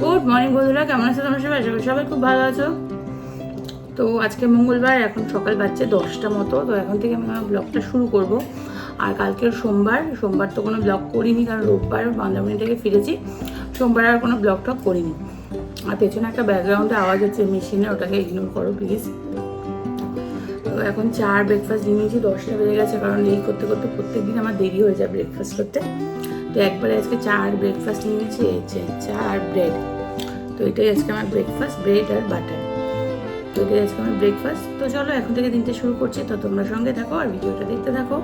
Good morning বন্ধুরা, কেমন আছো তোমার সবাই? করি সবাই খুব ভালো আছো। তো আজকে মঙ্গলবার, এখন সকাল বাজছে দশটা মতো, তো এখন থেকে আমি আমার ব্লগটা শুরু করব। আর কালকের সোমবার সোমবার তো কোনো ব্লগ করিনি, কারণ রোববার বান্ধবনী থেকে ফিরেছি। সোমবার আর কোনো ব্লগ টক করিনি। আর পেছনে একটা ব্যাকগ্রাউন্ডে আওয়াজ হচ্ছে মেশিনে, ওটাকে ইগনোর করো প্লিজ তো এখন চার ব্রেকফাস্ট নিয়েছি, দশটা বেজে গেছে, কারণ এই করতে করতে প্রত্যেক দিন আমার দেরি হয়ে যায় ব্রেকফাস্ট করতে। তো একবারে আজকে চা আর ব্রেকফাস্ট নিয়েছি চা আর ব্রেড তো এটাই আজকে আমার ব্রেকফাস্ট ব্রেড আর বাটার তো এটাই আজকে আমার ব্রেকফাস্ট তো চলো, এখন থেকে দিনটা শুরু করছি। তো তোমরা সঙ্গে থাকো আর ভিডিওটা দেখতে থাকো।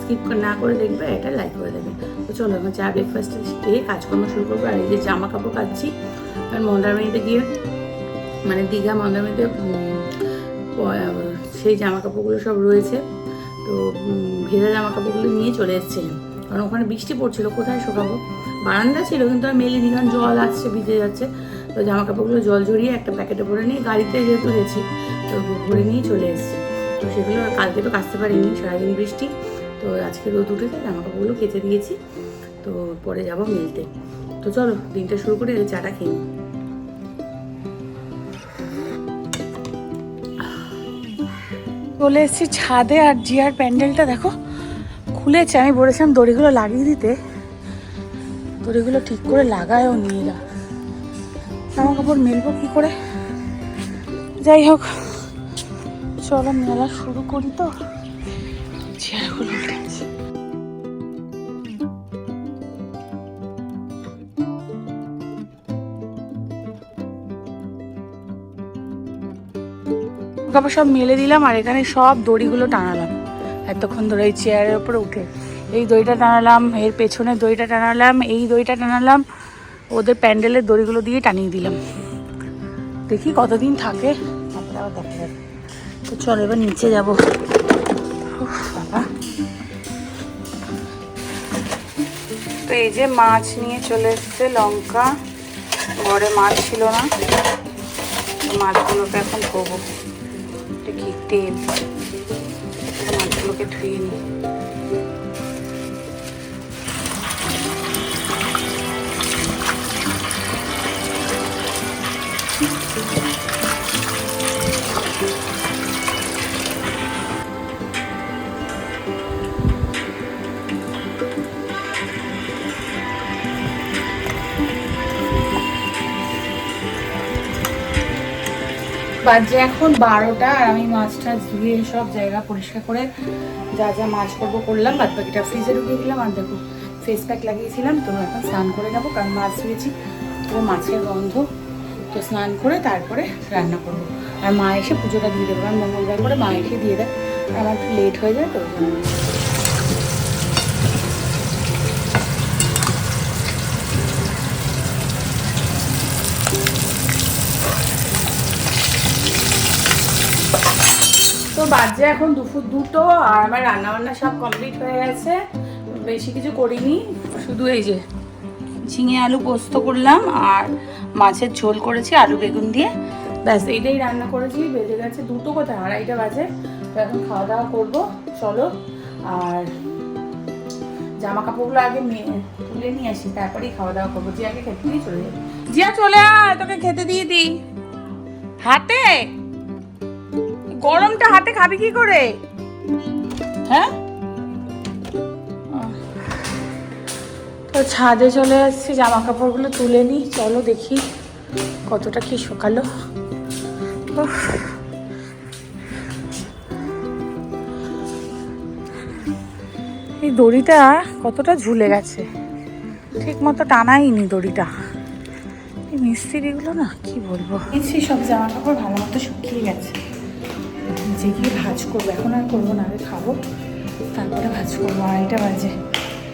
স্কিপ না করে দেখবে, এটা লাইক করে দেবে। তো চলো, এখন চা ব্রেকফাস্ট খেয়ে কাজকর্ম শুরু করব। আর এই যে জামা কাপড় কাচ্ছি, কারণ মন্দারমণিতে গিয়ে মানে দীঘা মন্দারমণিতে সেই জামা কাপড়গুলো সব রয়েছে। তো ভেজা জামা কাপড়গুলো নিয়ে চলে এসেছিলাম। কারণ ওখানে বৃষ্টি পড়ছিল, কোথায় শুকাবো? বারান্দা ছিল, কিন্তু আর মেলে দিলাম জল আসছে, ভিজে যাচ্ছে। তো জামা কাপড়গুলো জল ঝরিয়ে একটা প্যাকেটে ভরে নিয়ে গাড়িতে যেহেতু গেছি, তো ভরে নিয়ে চলে এসেছি। তো সেগুলো কালকে তো কাচতে পারিনি, সারাদিন বৃষ্টি। তো আজকে রোদ উঠেছে জামা কাপড়গুলো কেচে দিয়েছি। তো পরে যাব মেলতে। তো চলো, দিনটা শুরু করে চাটা খেয়ে। চলে এসেছি ছাদে আর জিয়ার প্যান্ডেলটা, দেখো। খুলেছে, আমি বলেছিলাম দড়িগুলো লাগিয়ে দিতে। দড়িগুলো ঠিক করে লাগায়ও নিয়ে যা জামা কাপড় মেলবো কি করে? যাই হোক, চলো মেলা শুরু করি তো। চেয়ারগুলো কাপড় সব মেলে দিলাম আর এখানে সব দড়িগুলো টানালাম। এতক্ষণ ধরে এই চেয়ারের উপরে উঠে। এই দইটা টানালাম, এর পেছনে দইটা টানালাম, এই দইটা টানালাম, ওদের প্যান্ডেলের দড়িগুলো দিয়ে টানিয়ে দিলাম। দেখি কতদিন থাকে। দেখা তো চলো, এবার নিচে যাব। তো এই যে মাছ নিয়ে চলে এসছে লঙ্কা। ঘরে মাছ ছিল না। মাছগুলোকে এখন ধোবো। এটা কি তেল তো মাছগুলোকে ধুয়ে নিই বাজে এখন বারোটা আর আমি মাছ টাছ ধুয়ে সব জায়গা পরিষ্কার করে যা যা মাছ করব করলাম বাদ বাকিটা ফ্রিজে ঢুকিয়ে দিলাম আর দেখো ফেস প্যাক লাগিয়েছিলাম, তো এখন স্নান করে নেব কারণ মাছ ধুয়েছি, পুরো মাছের গন্ধ। তো স্নান করে তারপরে রান্না করব। আর মা এসে পুজোটা দিয়ে দেবো আর মঙ্গলবার করে মা এসে দিয়ে দেয়, আমার একটু লেট হয়ে যায় তো বাজে এখন দুপুর দুটো আর আমার রান্না বান্না সব কমপ্লিট হয়ে গেছে। বেশি কিছু করিনি। শুধু এই যে ঝিঙে আলু পোস্ত করলাম আর মাছের ঝোল করেছি, আলু বেগুন দিয়ে। ব্যাস, এইটাই রান্না করেছি। বেজে গেছে দুটো কোথায়? আড়াইটা বাজে। তো এখন খাওয়া দাওয়া করব। চলো। আর জামা কাপড়গুলো আগে তুলে নিয়ে আসি, তারপরেই খাওয়া দাওয়া করব। জিয়াকে খেতে দিয়ে চলে যাব। জিয়া চলে আয়, তোকে খেতে দিয়ে দিই। হাতে! গরমটা হাতে খাবি কি করে? হ্যাঁ? তো ছাদে চলে আসছি জামা কাপড়গুলো তুলে নিই চলো দেখি কতটা কি শুকালো। এই দড়িটা কতটা ঝুলে গেছে। ঠিক মতো টানাইনি দড়িটা। এই মিস্ত্রিগুলো না কি বলব? এই সব জামা কাপড় ভালো মতো শুকিয়ে গেছে। যে গিয়ে ভাজ করব। এখন আর করব না আগে খাব। তারপরে ভাজ করব। আড়াইটা বাজে।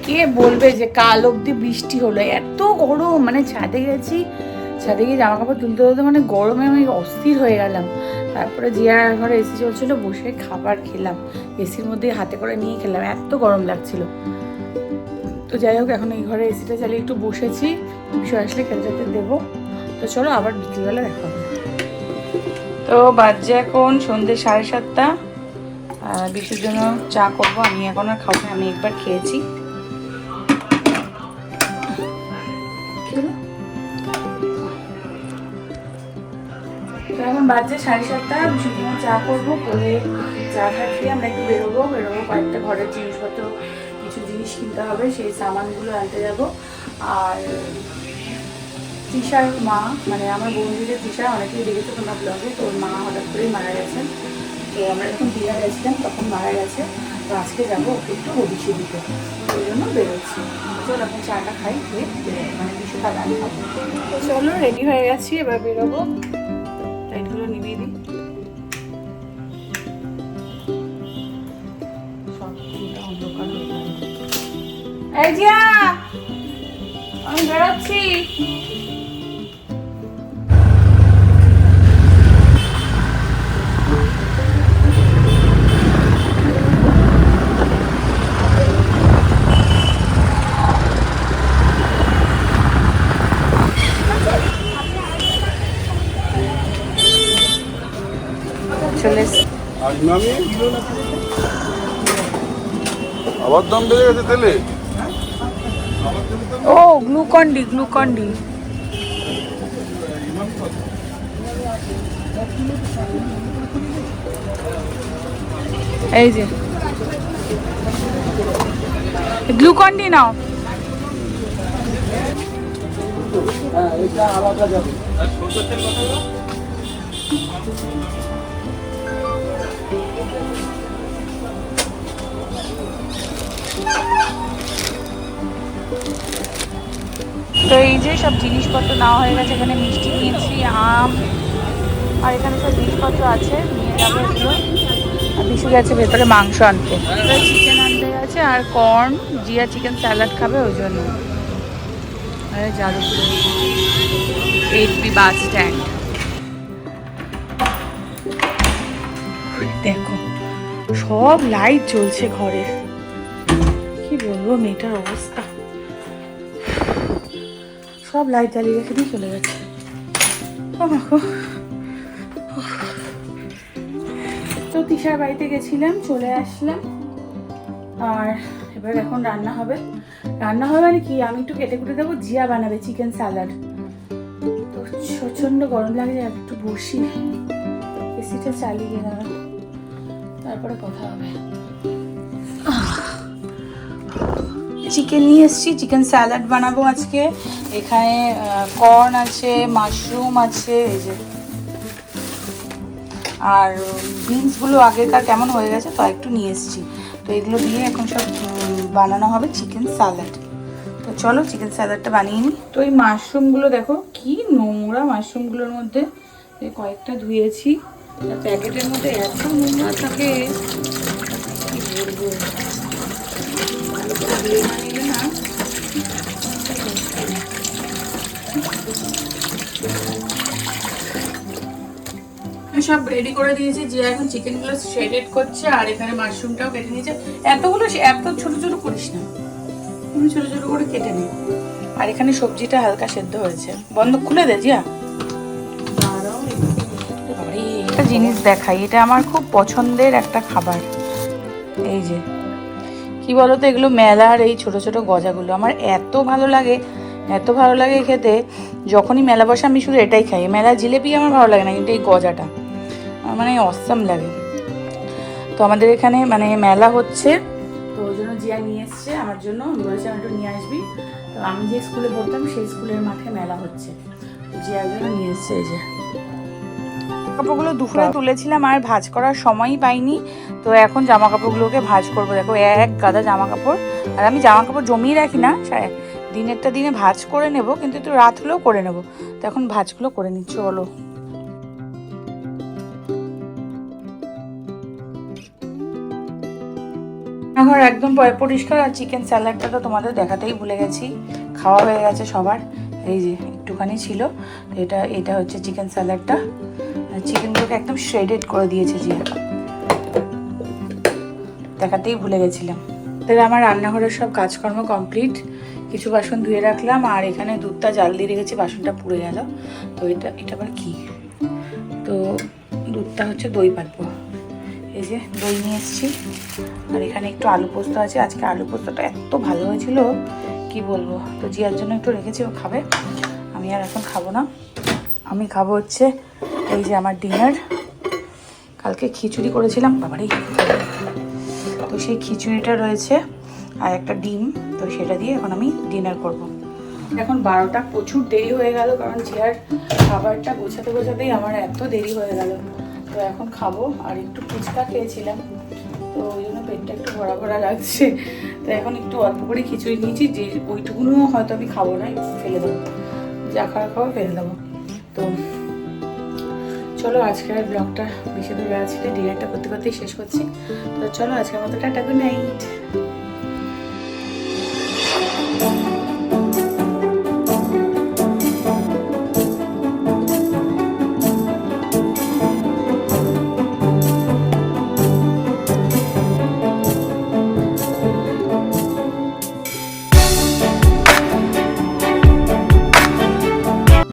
কে বলবে যে কাল অবধি বৃষ্টি হলো? এত গরম মানে ছাদে গেছি, ছাদে গিয়ে জামা কাপড় তুলতে তুলতে মানে গরমে আমি অস্থির হয়ে গেলাম। তারপরে জিয়ার ঘরে এসি চলছিল বসে খাবার খেলাম। এসির মধ্যে হাতে করে নিয়ে খেলাম। এত গরম লাগছিল। তো যাই হোক, এখন এই ঘরে এসিটা চালিয়ে একটু বসেছি। বিষয় আসলে খেলতে দেবো। তো চলো আবার বিকেলবেলা দেখা হবে। তো বাজে এখন সন্ধ্যে সাড়ে সাতটা। বিশুর জন্য চা করব, আমি এখন আর খাব আমি একবার খেয়েছি। এখন বাজে সাড়ে সাতটা চা করব, করে চা খাচ্ছি আমরা একটু বেরোবো বেরোবো কয়েকটা ঘরের জিনিসপত্র, কিছু জিনিস কিনতে হবে, সেই সামানগুলো আনতে যাব। আর তৃষার মা মানে আমার বন্ধুদের তৃষা অনেকেই দেখেছ তোমার ব্লগে তোর মা হঠাৎ করেই মারা গেছেন তো আমরা যখন বিয়া গেছিলাম, তখন মারা গেছে। তো আজকে যাব একটু হদিশে দিতে ওই জন্য বেরোচ্ছি। চল, এখন চাটা খাই, খেয়ে। মানে কিছু খাবার আমি খাব। তো চলো রেডি হয়ে গেছি, এবার বেরোবো। লাইটগুলো নিভিয়ে দিই। এই আমি বেরোচ্ছি। আবার দাম বেড়ে গেছে তেলে ও গ্লুকন ডি গ্লুকন ডি এই যে। গ্লুকন ডি নাও। তো এই যে সব জিনিসপত্র নেওয়া হয়ে গেছে, এখানে মিষ্টি নিয়েছি আম, আর এখানে সব জিনিসপত্র আছে, নিয়ে যাব এগুলো। বিশু গেছে ভেতরে মাংস আনতে। চিকেন আনতে গেছে, আর কর্ন জিয়া চিকেন স্যালাড খাবে ওই জন্য। এইট বি বাস স্ট্যান্ড সব লাইট জ্বলছে ঘরের কি বলব, মেয়েটার অবস্থা। সব লাইট জ্বালিয়ে রেখে দিয়ে চলে গেছে। তো তিশার বাড়িতে গেছিলাম, চলে আসলাম। আর এবার এখন রান্না হবে। রান্না হবে মানে কি, আমি একটু কেটে কুটে দেবো, জিয়া বানাবে চিকেন স্যালাড তো প্রচণ্ড গরম লাগে একটু বসি এসিটা চালিয়ে দাঁড়া তারপরে কথা হবে। চিকেন নিয়ে এসেছি চিকেন স্যালাড বানাবো আজকে। এখানে কর্ন আছে মাশরুম আছে, এই যে। আর বিনসগুলো আগেকার কেমন হয়ে গেছে তো একটু নিয়ে এসেছি। তো এগুলো দিয়ে এখন সব বানানো হবে চিকেন স্যালাড তো চলো চিকেন স্যালাডটা বানিয়ে নিই তো এই মাশরুমগুলো দেখো, কি নোংরা মাশরুমগুলোর মধ্যে। কয়েকটা ধুয়েছি। প্যাকেটের মধ্যে এত নোংরা থাকে, কি বলব? সব রেডি করে দিয়েছি যে এখন চিকেনগুলো শ্রেডেড করছে আর এখানে মাশরুমটাও কেটে নিয়েছে। এতগুলো এত ছোট ছোট করিস না। তুমি ছোট ছোট করে কেটে নি। আর এখানে সবজিটা হালকা সেদ্ধ হয়েছে। বন্ধ খুলে দে, জিয়া। জিনিস দেখাই, এটা আমার খুব পছন্দের একটা খাবার। এই যে, কি বলো তো এগুলো মেলার এই ছোট ছোট গজাগুলো, আমার এত ভালো লাগে, এত ভালো লাগে খেতে, যখনই মেলা বসে আমি শুধু এটাই খাই। মেলা জিলেপি আমার ভালো লাগে না, কিন্তু এই গজাটা মানে অসাম লাগে। তো আমাদের এখানে মানে মেলা হচ্ছে, তো ওই জন্য জিয়া নিয়ে এসছে, আমার জন্য। বলেছিলাম একটু নিয়ে আসবি। তো আমি যে স্কুলে পড়তাম, সেই স্কুলের মাঠে মেলা হচ্ছে। তো জিয়ার জন্য নিয়ে এসছে, এই যে। কাপড়গুলো দুপুরে তুলেছিলাম আর ভাজ করার সময়ই পাইনি। তো এখন জামা কাপড়গুলোকে ভাঁজ করব। দেখো এক গাদা জামা কাপড় আর আমি জামা কাপড় জমিয়ে রাখি না দিনেরটা দিনে ভাজ করে নেব কিন্তু একটু রাত হলেও করে নেব। তো এখন ভাজগুলো করে নিচ্ছি চলো। আমার একদম পয়- পরিষ্কার আর চিকেন স্যালাডটা তো তোমাদের দেখাতেই ভুলে গেছি। খাওয়া হয়ে গেছে সবার। এই যে একটুখানি ছিল। এটা এটা হচ্ছে চিকেন স্যালাডটা। চিকেনগুলোকে একদম শ্রেডেড করে দিয়েছে জিয়া দেখাতেই ভুলে গেছিলাম। তাহলে আমার রান্নাঘরের সব কাজকর্ম কমপ্লিট কিছু বাসন ধুয়ে রাখলাম, আর এখানে দুধটা জাল দিয়ে রেখেছি, বাসনটা পুড়ে গেল। তো এটা এটা আবার কি? তো দুধটা হচ্ছে দই পাতবো। এই যে দই নিয়ে এসেছি। আর এখানে একটু আলু পোস্ত আছে। আজকে আলু পোস্তটা এত ভালো হয়েছিল, কি বলব? তো জিয়ার জন্য একটু রেখেছি, ও খাবে। আমি আর এখন খাব না। আমি খাব হচ্ছে এই যে আমার ডিনার কালকে খিচুড়ি করেছিলাম বাবারই তো সেই খিচুড়িটা রয়েছে, আর একটা ডিম, তো সেটা দিয়ে এখন আমি ডিনার করব। এখন বারোটা প্রচুর দেরি হয়ে গেল, কারণ চেয়ার খাবারটা গোছাতে গোছাতেই আমার এত দেরি হয়ে গেল। তো এখন খাব, আর একটু ফুচকা খেয়েছিলাম, তো ওই জন্য পেটটা একটু ভরা ভরা লাগছে। তো এখন একটু অল্প করে খিচুড়ি নিয়েছি, যে ওইটুকুনও হয়তো আমি খাব না ফেলে দেবো। যা খাওয়া খাওয়া ফেলে দেবো। চলো, আজকের ব্লগটা বেশি দূরে আছে ডিনারটা করতে করতেই শেষ করছি। তো চলো, আজকের মতো টাটা গুড নাইট